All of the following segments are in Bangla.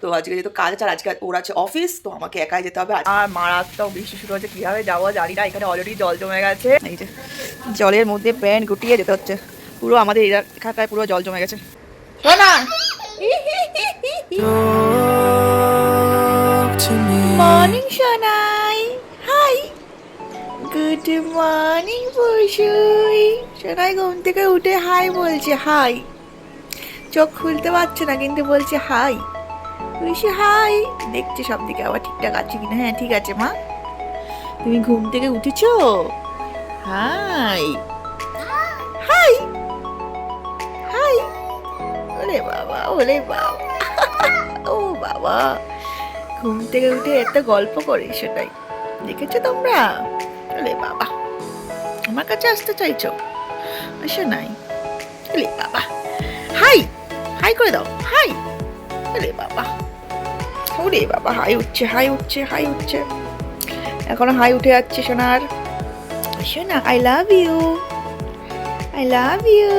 তো আজকে যেহেতু কাজ আছে আজকে ওর আছে অফিস তো আমাকে একাই যেতে হবে। আর মারাত্মক বৃষ্টি শুরু হচ্ছে কীভাবে যাব জানি না এখানে অলরেডি জল জমে গেছে। এই যে জলের মধ্যে প্যান্ট গুটিয়ে যেতে হচ্ছে। পুরো আমাদের এলাকাটায় পুরো জল জমে গেছে। শোনা মর্নিং গুড মর্নিং বসুই। সোনাই ঘুম থেকে উঠে হাই বলছে, হাই। চোখ খুলতে পারছে না, কিন্তু বলছে, হাই। বলছে, হাই। দেখছে সব দিকে আবার ঠিকঠাক আছে কিনা। হ্যাঁ ঠিক আছে মা। তুমি ঘুম থেকে উঠেছো? হাই। হাই। হাই। ওরে বাবা ওরে বাবা। ও বাবা। ঘুম থেকে উঠে এত গল্প করে সেটাই দেখেছ তোমরা? ওরে বাবা। আমার কাছে আসতে চাইছো? আসো নাই। ওরে বাবা। হাই! হাই করে দাও। হাই! ওরে বাবা। ওরে বাবা, হাই উঠছে হাই উঠছে হাই উঠছে। এখনও হাই উঠে যাচ্ছে সোনার। সোনা I love you I love you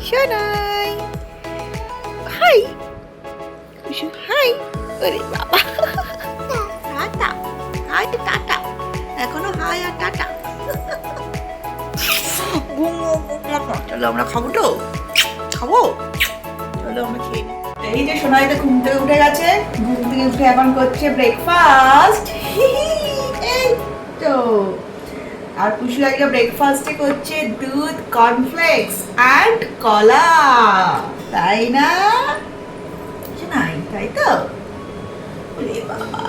Sonai. Hi! Hi! ওরে বাবা। টাটা টাটা হাই আর টাটা। চলো আমরা খাব তো। খাব? চলো আমরা খেয়ে এই যে সোনাইতে ঘুম থেকে উঠে গেছে, ঘুম থেকে উঠে এখন করছে ব্রেকফাস্ট এই তো। আর পুষু আজকে ব্রেকফাস্টে করছে দুধ কর্নফ্লেক্স অ্যান্ড কলা। তাই না? নাই, তাই তো? বাবা।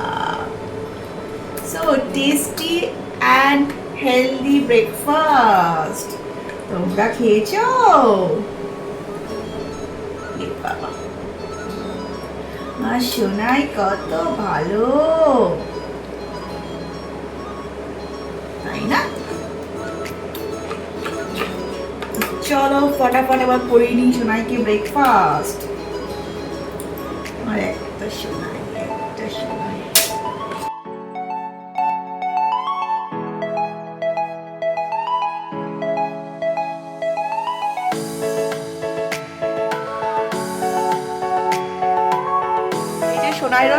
So tasty and healthy breakfast তোমরা খেয়েছো? বাবা। আর সোনাই কত ভালো। তাই না? চলো, ফটাফট এবার করে নিই সোনাইকে ব্রেকফাস্ট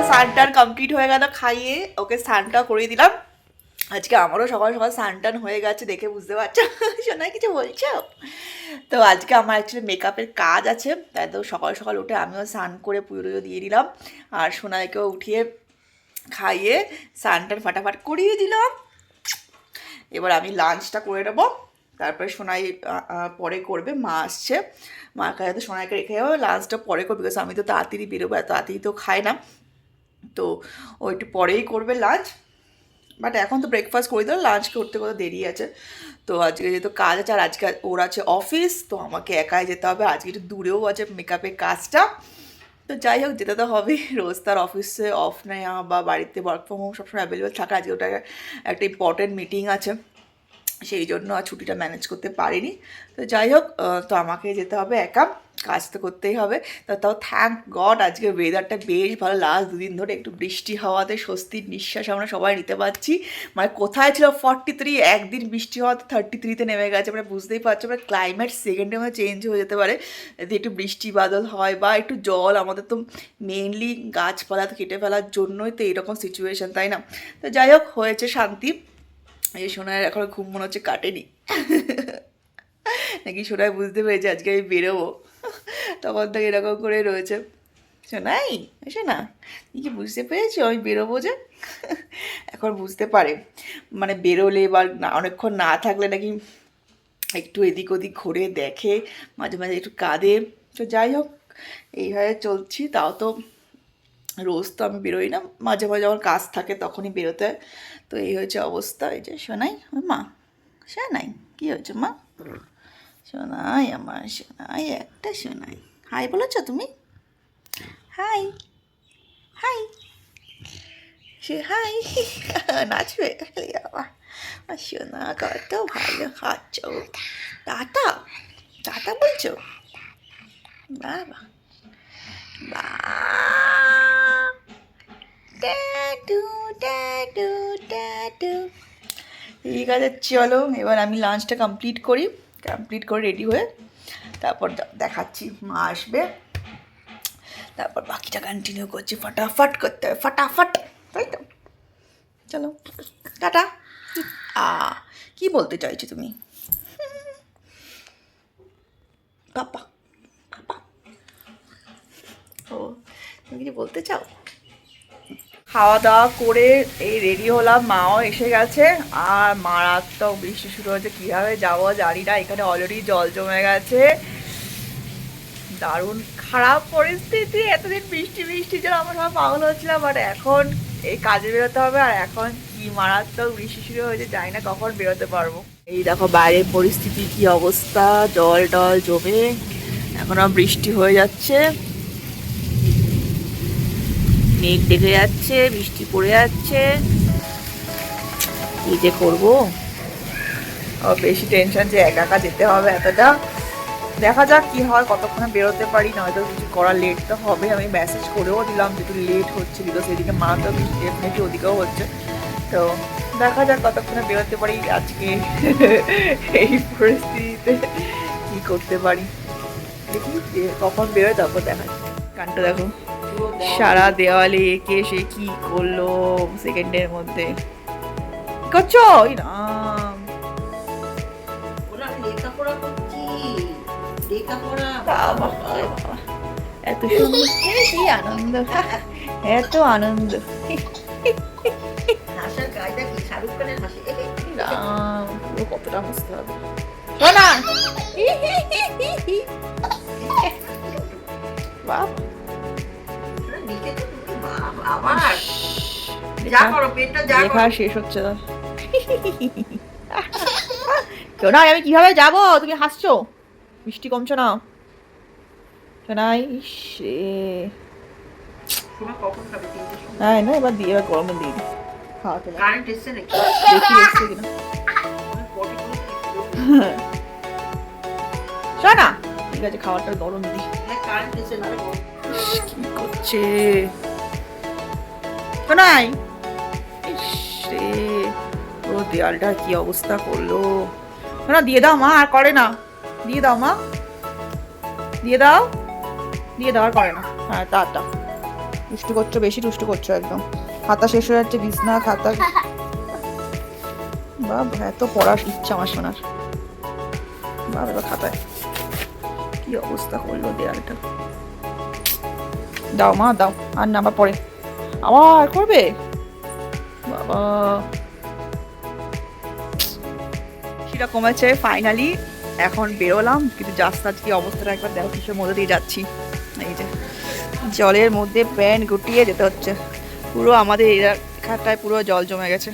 সোনাইরও কমপ্লিট হয়ে গেল, খাইয়ে ওকে স্নানটা করিয়ে দিলাম। আজকে আমারও সকাল সকাল স্নান হয়ে গেছে দেখে বুঝতে পারছ। সোনাই, কিছু বলছো? তো আজকে আমার অ্যাকচুয়ালি মেকআপের কাজ আছে, তাই তো সকাল সকাল উঠে আমিও স্নান করে পুজো টুজো দিয়ে দিলাম। আর সোনাইকেও উঠিয়ে খাইয়ে স্নানটান ফাটাফাট করিয়ে দিলাম। এবার আমি লাঞ্চটা করে নেব। তারপরে সোনাই পরে করবে, মা আসছে। মার কাছে তো সোনাইকে রেখে যাব লাঞ্চটা পরে করবে বিকজ আমি তো তাড়াতাড়ি বেরোবো, এত তাড়াতাড়ি তো খাই না। তো ও একটু পরেই করবে লাঞ্চ বাট এখন তো ব্রেকফাস্ট করে দিলাম লাঞ্চ করতে করতে দেরি আছে। তো আজকে যেহেতু কাজ আছে, আর আজকে ওর আছে অফিস তো আমাকে একাই যেতে হবে। আজকে একটু দূরেও আছে মেকআপের কাজটা। তো যাই হোক, যেতে তো হবে রোজ তার অফিসে অফ নেওয়া বা বাড়িতে ওয়ার্ক ফ্রম হোম সবসময় অ্যাভেলেবেল থাকা। আজকে ওটা একটা ইম্পর্টেন্ট মিটিং আছে। সেই জন্য আর ছুটিটা ম্যানেজ করতে পারিনি। তো যাই হোক তো আমাকে যেতে হবে একা। কাজ তো করতেই হবে। তো তাও থ্যাংক গড আজকে ওয়েদারটা বেশ ভালো। লাস্ট দুদিন ধরে একটু বৃষ্টি হওয়াতে স্বস্তির নিঃশ্বাস আমরা সবাই নিতে পারছি। মানে কোথায় ছিল ফর্টি থ্রি একদিন বৃষ্টি হওয়াতে থার্টি থ্রিতে নেমে গেছে। আমরা বুঝতেই পারছি আমরা ক্লাইমেট সেকেন্ডে মধ্যে চেঞ্জ হয়ে যেতে পারে। যদি একটু বৃষ্টি বাদল হয় বা একটু জল, আমাদের তো মেনলি গাছপালা কেটে ফেলার জন্যই তো এরকম সিচুয়েশন তাই না? তো যাই হোক, হয়েছে শান্তি। এই সোনার এখন ঘুম মনে হচ্ছে কাটেনি। নাকি সোনায় বুঝতে পেরেছে আজকে আমি বেরোবো। তখন থেকে এরকম করে রয়েছে। শোনাই শোনা কি বুঝতে পেরেছ আমি বেরোবো যে? এখন বুঝতে পারে। মানে বেরোলে বা না, অনেকক্ষণ না থাকলে নাকি একটু এদিক ওদিক ঘুরে দেখে, মাঝে মাঝে একটু কাঁদে। তো যাই হোক, এইভাবে চলছি, তাও তো রোজ তো আমি বেরোই না, মাঝে মাঝে আমার কাজ থাকে তখনই বেরোতে হয়। তো এই হয়েছে অবস্থা। এই যে শোনাই মা শোনাই কী হয়েছে মা? শোনাই আমার শোনাই একটা শোনাই হাই বলেছ তুমি? হাই হাই সে হাই নাচবে। শোনা কত ভালো খাচ্ছ টাটা টাটা বলছো? বাবা বা ড্যাডু ড্যাডু ড্যাডু ঠিক আছে, চলো, এবার আমি লাঞ্চটা কমপ্লিট করি। কমপ্লিট করে রেডি হয়ে তারপর দেখাচ্ছি, মা আসবে। তারপর বাকিটা কন্টিনিউ করছি, ফটাফট করতে হবে, ফটাফট, তাই তো? চলো, টাটা। আ, কি বলতে চাইছো তুমি? পাপা পাপা। ও, তুমি কিছু বলতে চাও? খাওয়া দাওয়া করে এই রেডি হলাম। মাও এসে গেছে। আর মারাত্মক বৃষ্টি শুরু হয়েছে। কীভাবে যাব জানি না এখানে অলরেডি জল জমে গেছে। দারুণ খারাপ পরিস্থিতি। এতদিন বৃষ্টি বৃষ্টি জন্য আমরা সব পাগল হচ্ছিলাম। আর এখন এই কাজে বেরোতে হবে। আর এখন কি মারাত্মক বৃষ্টি শুরু হয়েছে জানি না কখন বেরোতে পারব। এই দেখো বাইরের পরিস্থিতি, কি অবস্থা? জল টল জমে। এখনও বৃষ্টি হয়ে যাচ্ছে। মেঘ ডেকে যাচ্ছে, বৃষ্টি পড়ে যাচ্ছে। কি যে করব? বেশি টেনশন যে একা একা যেতে হবে এতটা। দেখা যাক কি হয়, কতক্ষণে বেরোতে পারি, নয়তো কিছু করা লেট তো হবে। আমি মেসেজ করেও দিলাম যে একটু লেট হচ্ছে বিকজ এদিকে মারাত্মক ডেফিনেটলি ওদিকেও হচ্ছে। তো দেখা যাক কতক্ষণে বেরোতে পারি আজকে। এই পরিস্থিতিতে কি করতে পারি। দেখি কখন বেরোয়, তারপর দেখা যাক। গানটা দেখো। সারা দেওয়ালে এঁকে সে কি করল সেকেন্ডের মধ্যে? করছ রাম এত সুন্দর কি আনন্দ? এত আনন্দ। কতটা বুঝতে হবে। বাবা, আবার? যা করো পেটটা যা লেখা শেষ হচ্ছে না। শোনা আমি কীভাবে যাব? তুমি হাসছো? মিষ্টি কমছো না সময়। হ্যাঁ না এবার দিয়ে এবার গরমে দিয়ে দিই খাওয়াতে না কারেন্ট এসছে নাকি? দেখি এসছে কিনা? অনেক ঠিক আছে খাবারটা গরম দিই। হ্যাঁ কারেন্ট এসছে না কি করছে? ইস রে ও দেয়ালটা কি অবস্থা করল? শোনা দিয়ে দাও মা আর করে না। দিয়ে দাও মা। দিয়ে দাও। দিয়ে দাও আর করে না। হ্যাঁ তাটা দুষ্টু করছ বেশি দুষ্টু করছ একদম। খাতা শেষ হয়ে যাচ্ছে বিছনা খাতা। বাবা এত পড়ার ইচ্ছা আমার শোনার বাবা খাতায়। কি অবস্থা করল দেয়ালটা। দাও মা দাও। আর না আবার পরে। আবার করবে? বাবা। সেটা কমেছে ফাইনালি এখন বেরোলাম, কিন্তু রাস্তার কি অবস্থাটা একবার দেখো, কিসের মধ্যে দিয়ে যাচ্ছি। এই যে, জলের মধ্যে প্যান্ট গুটিয়ে যেতে হচ্ছে। পুরো আমাদের এলাকাটায় পুরো জল জমে গেছে।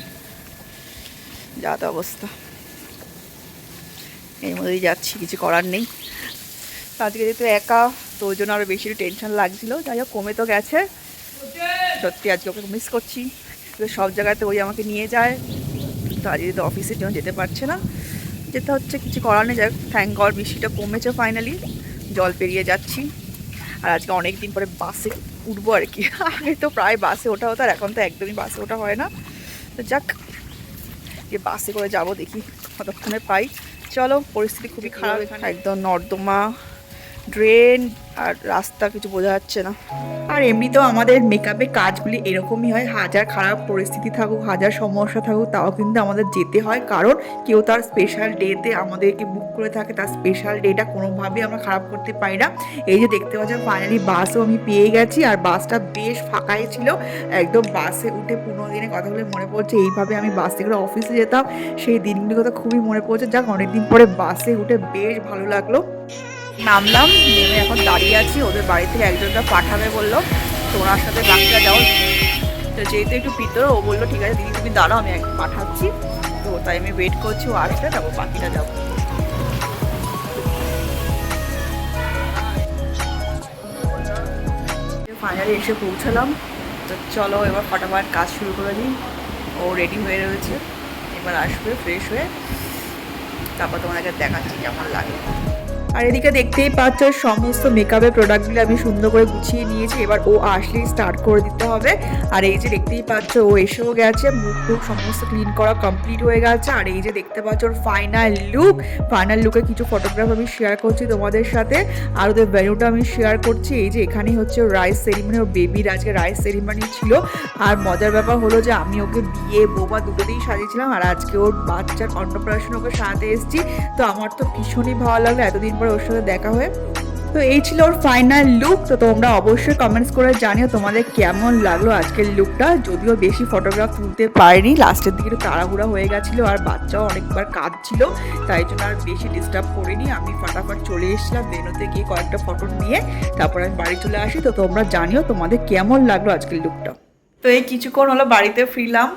যা তো অবস্থা। এর মধ্যেই যাচ্ছি, কিছু করার নেই। আজকে যেহেতু একা, তো ওই জন্য আরও বেশি টেনশন লাগছিল। যাই হোক, কমে তো গেছে। সত্যি আজকে ওকে মিস করছি। তো সব জায়গাতে ওই আমাকে নিয়ে যায়। তো আজকে যেহেতু অফিসের জন্য যেতে পারছে না। যেতে হচ্ছে কিছু করার নেই। যাই থ্যাংক গড বৃষ্টিটা কমেছে ফাইনালি জল পেরিয়ে যাচ্ছি। আর আজকে অনেক দিন পরে বাসে উঠবো আর কি। আগে তো প্রায় বাসে ওঠা হতো আর এখন তো একদমই বাসে ওঠা হয় না। তো যাক যে বাসে করে যাব দেখি কতক্ষণে পাই। চলো পরিস্থিতি খুবই খারাপ। একদম নর্দমা। ড্রেন আর রাস্তা কিছু বোঝা যাচ্ছে না। আর এমনিতেও আমাদের মেকআপে কাজগুলি এরকমই হয়। হাজার খারাপ পরিস্থিতি থাকুক, হাজার সমস্যা থাকুক, তাও কিন্তু আমাদের যেতে হয়। কারণ কেউ তার স্পেশাল ডেতে আমাদেরকে বুক করে থাকে, তার স্পেশাল ডেটা কোনোভাবেই আমরা খারাপ করতে পারি না। এই যে দেখতে পাচ্ছেন ফাইনালি বাসও আমি পেয়ে গেছি। আর বাসটা বেশ ফাঁকাই ছিল। একদম বাসে উঠে পুরোনো দিনের কথাগুলো মনে পড়ছে। এইভাবে আমি বাস থেকে অফিসে যেতাম। সেই দিনগুলি কথা খুবই মনে পড়ছে। যাক, অনেকদিন পরে বাসে উঠে বেশ ভালো লাগল। নামলাম, নেমে এখন দাঁড়িয়ে আছি, ওদের বাড়ি থেকে একজনটা পাঠাবে বলল। তো ওনার সাথে ডাক্তার যাও। তো যেহেতু একটু ভিতরে ও বলল, ঠিক আছে, দিদি, তুমি দাঁড়াও, আমি এক- পাঠাচ্ছি। তো তাই আমি ওয়েট করছি, ও আসলে তারপর বাকিটা যাব ফাইনালি এসে পৌঁছালাম। তো চলো, এবার ফটাফট কাজ শুরু করে দিই। ও রেডি হয়ে রয়েছে। এবার আসবে ফ্রেশ হয়ে। তারপর তোমাদেরকে দেখাচ্ছি কেমন লাগে। আর এদিকে দেখতেই পাচ্ছ, সমস্ত মেকআপের প্রোডাক্টগুলো আমি সুন্দর করে গুছিয়ে নিয়েছি। এবার ও আসলেই স্টার্ট করে দিতে হবে। আর এই যে দেখতেই পাচ্ছ, ও এসেও গেছে, মুখ টুক সমস্ত ক্লিন করা কমপ্লিট হয়ে গেছে। আর এই যে দেখতে পাচ্ছ, ওর ফাইনাল লুক ফাইনাল লুকে কিছু ফটোগ্রাফ আমি শেয়ার করছি তোমাদের সাথে। আর ওদের ভ্যালুটা আমি শেয়ার করছি। এই যে এখানেই হচ্ছে রাইস সেরিমনি ওর বেবির আজকে রাইস সেরিমনি ছিল। আর মজার ব্যাপার হলো যে আমি ওকে বিয়ে বোবা দুটোতেই সাজিয়েছিলাম। আর আজকে ওর বাচ্চার অন্নপ্রাশন ওকে সাজাতে এসেছি। তো আমার তো ভীষণই ভালো লাগল। এতদিন পরে ওর সাথে দেখা হয়ে। তো এই ছিল ওর ফাইনাল লুক তো তোমরা অবশ্যই কমেন্টস করে জানিও তোমাদের কেমন লাগল আজকের লুকটা যদিও বেশি ফটোগ্রাফ তুলতে পারিনি লাস্টের দিকে একটু তাড়াহুড়া হয়ে গেছিল আর বাচ্চাও অনেকবার কাঁদছিল, তাই জন্য আর বেশি ডিস্টার্ব করিনি। আমি ফাটাফাট চলে এসেছিলাম বেনোতে গিয়ে কয়েকটা ফটো নিয়ে, তারপর আমি বাড়ি চলে আসি। তো তোমরা জানিও তোমাদের কেমন লাগল আজকের লুকটা তো এই কিছুক্ষণ হলো বাড়িতে ফিরলাম।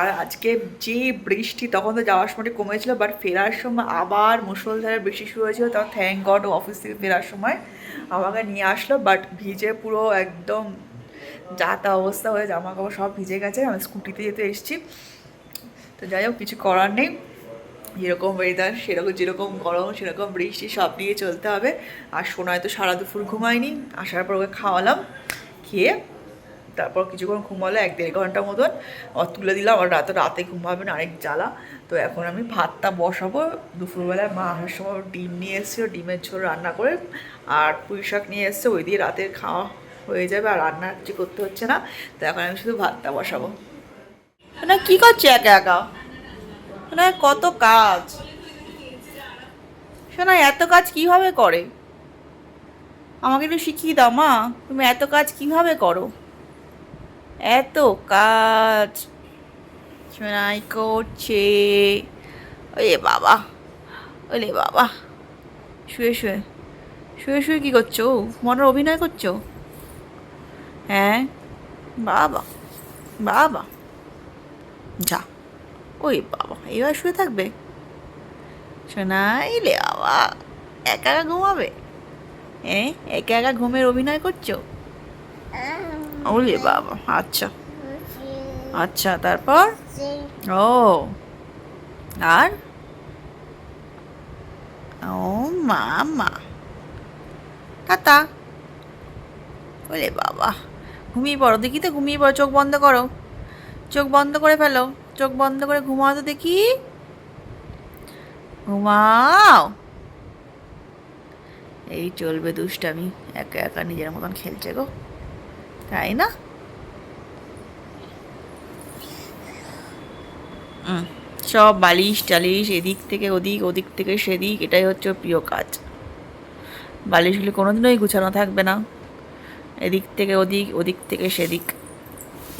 আর আজকে যে বৃষ্টি, তখন তো যাওয়ার সময় কমেছিল বাট ফেরার সময় আবার মুসলধারে বৃষ্টি শুরু হয়েছিল তাও থ্যাংক গড অফিস থেকে ফেরার সময় আমাকে নিয়ে আসলো বাট ভিজে পুরো একদম যা তা অবস্থা হয়ে জামা কাপড় সব ভিজে গেছে, আমি স্কুটিতে যেতে এসেছি। তো যাই হোক, কিছু করার নেই। যেরকম ওয়েদার সেরকম, যেরকম গরম, সেরকম বৃষ্টি, সব নিয়ে চলতে হবে। আর সোনায় তো সারা দুপুর ঘুমায়নি, আসার পর ওকে খাওয়ালাম, খেয়ে তারপর কিছুক্ষণ ঘুমালো এক দেড় ঘণ্টা মতন তুলে দিলাম। আর রাতে রাতে ঘুমাবে না আরেক জ্বালা। তো এখন আমি ভাতটা বসাবো। দুপুরবেলায় মা আসার সময় ডিম নিয়ে এসেছিল ডিমের ঝোল রান্না করে আর পুঁই শাক নিয়ে এসছে। ওই দিয়ে রাতের খাওয়া হয়ে যাবে। আর রান্না কিছু করতে হচ্ছে না। তো এখন আমি শুধু ভাতটা বসাবো। না, কি করছে একা একা? না, কত কাজ। শোনা, এত কাজ কীভাবে করে? আমাকে একটু শিখিয়ে দাও মা। তুমি এত কাজ কীভাবে করো? এত কাজ। শোনাই করছে। ওরে বাবা ওরে বাবা। শুয়ে শুয়ে শুয়ে শুয়ে কী করছ? মনের অভিনয় করছ? হ্যাঁ? বাবা বাবা। যা। ওই বাবা, এবার শুয়ে থাকবে? শোনাইলে বাবা, একা একা ঘুমাবে? হ্যাঁ? একা একা ঘুমের অভিনয় করছ? ওলে বাবা আচ্ছা। আচ্ছা তারপর? ও। আর? ও মামা। টাটা। ওলে বাবা। ঘুমিয়ে পড়ো, দেখি তো ঘুমিয়ে পড়ো, চোখ বন্ধ করো। চোখ বন্ধ করে ফেলো। চোখ বন্ধ করে ঘুমাও তো দেখি। ঘুমাও। এই চলবে দুষ্টামি, একা একা নিজের মতন খেলছে গো। তাই না? সব বালিশ টালিশ এদিক থেকে ওদিক ওদিক থেকে সেদিক, এটাই হচ্ছে প্রিয় কাজ। বালিশগুলি কোনোদিনই গুছানো থাকবে না। এদিক থেকে ওদিক ওদিক থেকে সেদিক।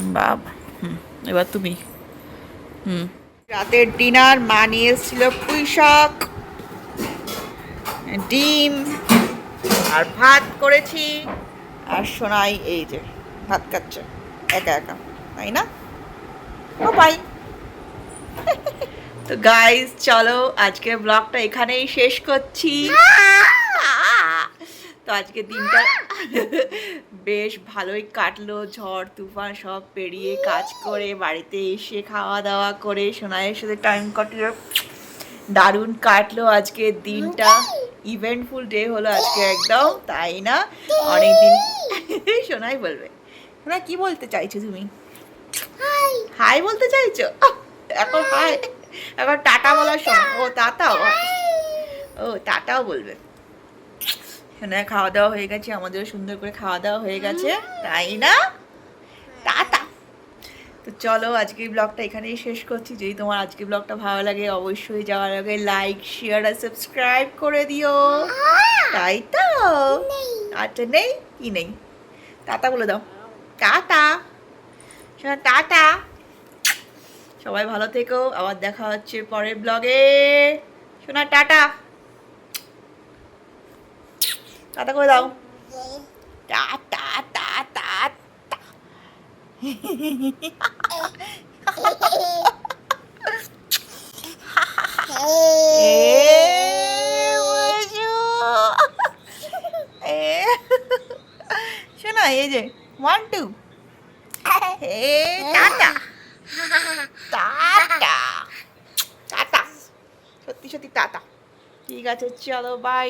বাবা, হুম, এবার তুমি। হুম। রাতের ডিনার, মা নিয়ে এসেছিল পুঁই শাক, ডিম, আর ভাত করেছি। আর সোনাই এই যে। ভাত খাচ্ছে। একা একা, তাই না? ও বাই তো গাইজ চলো আজকে ব্লগটা এখানেই শেষ করছি। তো আজকে দিনটা বেশ ভালোই কাটলো। ঝড়, তুফান সব পেরিয়ে কাজ করে, বাড়িতে এসে খাওয়া দাওয়া করে, সোনাইয়ের সাথে টাইম কাটিয়ে দারুণ কাটলো আজকে দিনটা। ইভেন্টফুল ডে হলো আজকে একদম, তাই না? অনেকদিন সোনাই বলবে। সোনা কি বলতে চাইছো তুমি? হাই বলতে চাইছো? এখন হাই এখন টাটা বলার সময় ও টাটাও ও টাটাও বলবে। সোনায় খাওয়া দাওয়া হয়ে গেছে আমাদেরও সুন্দর করে খাওয়া দাওয়া হয়ে গেছে তাই না? টাটা তো চলো আজকের ব্লগটা এখানেই শেষ করছি। যদি তোমার আজকের ব্লগটা ভালো লাগে অবশ্যই যাওয়ার আগে লাইক শেয়ার আর সাবস্ক্রাইব করে দিও। তাই তো? আচ্ছা নেই? কি নেই? টাটা বলে দাও। টাটা। শোনা, টাটা। সবাই ভালো থেকো। আবার দেখা হচ্ছে পরের ব্লগে। শোনা, টাটা। টাটা করে দাও। টাটা বুঝু। এ, শোনা, এই যে one two tata tata tata সত্যি সত্যি টাটা ঠিক আছে চলো বাই